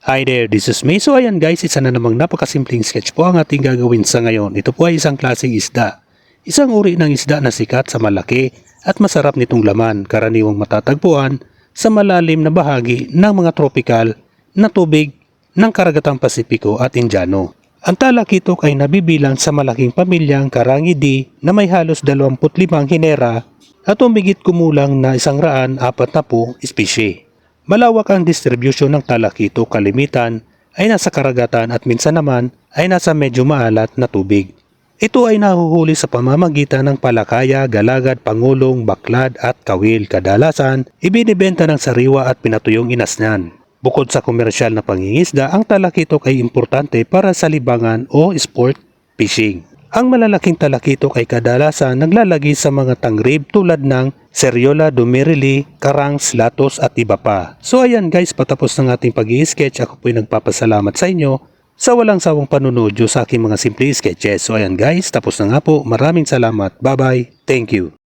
Hi there, this is me. So ayan guys, isa na namang napakasimpleng sketch po ang ating gagawin sa ngayon. Ito po ay isang klaseng isda. Isang uri ng isda na sikat sa malaki at masarap nitong laman, karaniwang matatagpuan sa malalim na bahagi ng mga tropical na tubig ng karagatang Pasipiko at Indiano. Ang talakitok ay nabibilang sa malaking pamilyang Karangidi na may halos 25 hinera at umigit kumulang na isang raan Malawak ang distribution ng talakito kalimitan ay nasa karagatan at minsan naman ay nasa medyo maalat na tubig. Ito ay nahuhuli sa pamamagitan ng palakaya, galagad, pangulong, baklad at kawil. Kadalasan, ibinibenta ng sariwa at pinatuyong inasnan. Bukod sa komersyal na pangingisda, ang talakitok ay importante para sa libangan o sport fishing. Ang malalaking talakitok ay kadalasan naglalagi sa mga tangrib tulad ng Seriola dumerili, Karangs, Latos at iba pa. So ayan guys, patapos ng ating pag sketch ako po'y nagpapasalamat sa inyo sa walang sawang panunodyo sa aking mga simple sketches. So ayan guys, tapos na nga po. Maraming salamat. Bye bye. Thank you.